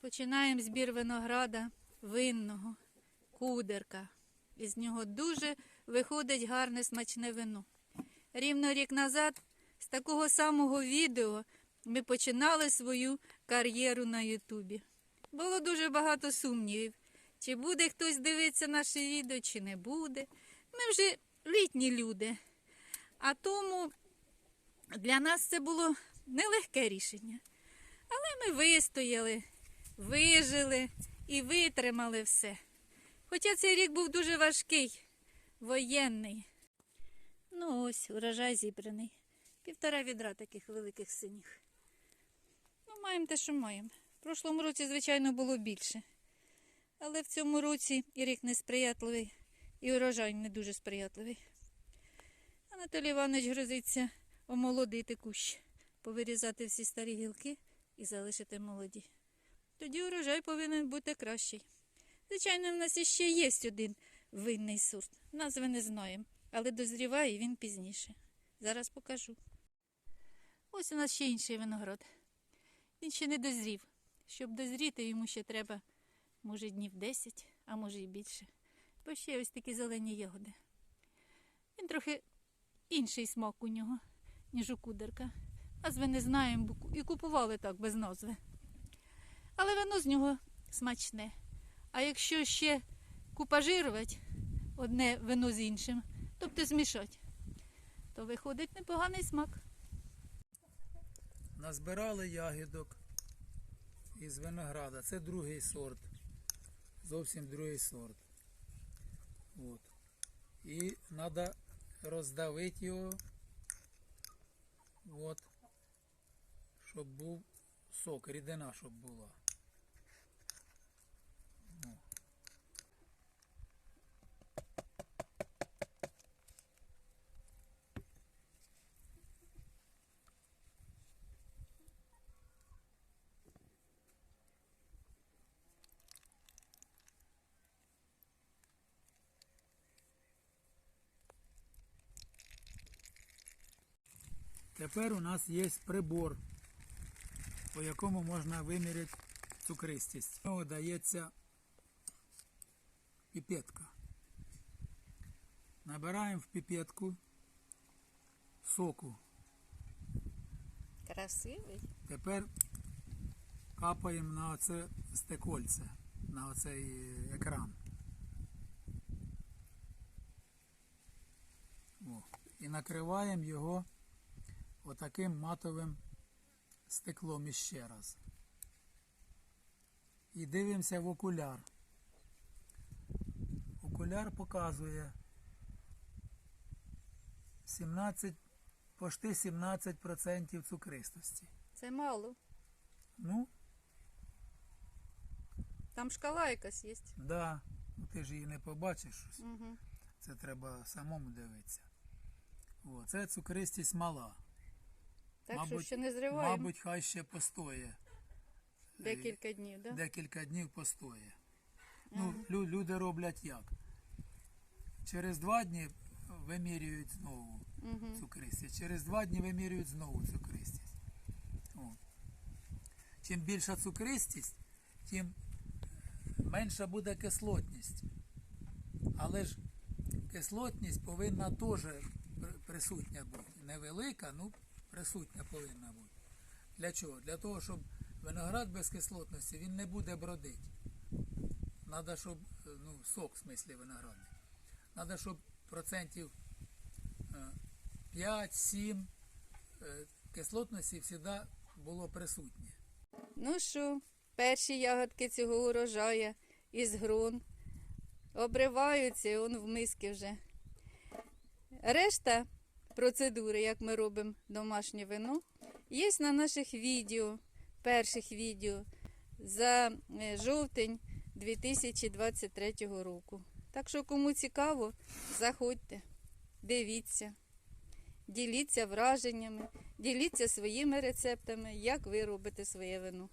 Починаємо збір винограда винного, кудерка. Із нього дуже виходить гарне смачне вино. Рівно рік назад з такого самого відео ми починали свою кар'єру на Ютубі. Було дуже багато сумнівів, чи буде хтось дивитися наше відео, чи не буде. Ми вже літні люди. А тому для нас це було нелегке рішення. Але ми вистояли, вижили і витримали все. Хоча цей рік був дуже важкий, воєнний. Ну ось, урожай зібраний. Півтора відра таких великих синіх. Ну, маємо те, що маємо. В прошлому році, звичайно, було більше. Але в цьому році і рік несприятливий, і урожай не дуже сприятливий. Анатолій Іванович грозиться омолодити кущ, повирізати всі старі гілки і залишити молоді. Тоді урожай повинен бути кращий. Звичайно, в нас іще є один винний сорт. Назви не знаємо, але дозріває він пізніше. Зараз покажу. Ось у нас ще інший виноград. Він ще не дозрів. Щоб дозріти, йому ще треба, може, днів 10, а може і більше. Бо ще ось такі зелені ягоди. Він трохи інший смак у нього, ніж у кудерка. Назви не знаємо і купували так без назви. Але воно з нього смачне. А якщо ще купажирувати одне вино з іншим, тобто змішати, то виходить непоганий смак. Назбирали ягідок із винограда. Це другий сорт. Зовсім другий сорт. От. І треба роздавити його. От. Щоб був сок, рідина, щоб була. Тепер у нас є прибор, по якому можна виміряти цукристість. Знову дається піпетка. Набираємо в піпетку соку. Красивий. Тепер капаємо на оце стекольце, на оцей екран. О. І накриваємо його отаким матовим стеклом іще раз. І дивимося в окуляр. Окуляр показує 17, почти 17% цукристості. Це мало. Ну, Там шкала якась є. да, ну ти ж її не побачиш. Угу. Це треба самому дивитися. О, це цукристість мала. Так що Мабуть- ще не зриваємо. Мабуть, хай ще постоє. Декілька днів, да? Декілька днів постоє. Ну, лю- люди роблять як? Через два дні вимірюють знову Угу. цукристість. Через два дні вимірюють знову цукристість. О. Чим більша цукристість, тим менша буде кислотність. Але ж кислотність повинна теж присутня бути. Невелика, ну присутня повинна бути. Для чого? Для того, щоб виноград без кислотності він не буде бродити. Треба, щоб е, ну, сок в смислі виноградний. Треба, щоб процентів е, 5-7 е, кислотності завжди було присутнє. Ну що, перші ягодки цього урожаю із грон обриваються і он в миски вже. Решта процедури, як ми робимо домашнє вино, є на наших відео, перших відео за е, жовтень 2023 року. Так що, кому цікаво, заходьте, дивіться, діліться враженнями, діліться своїми рецептами, як ви робите своє вино.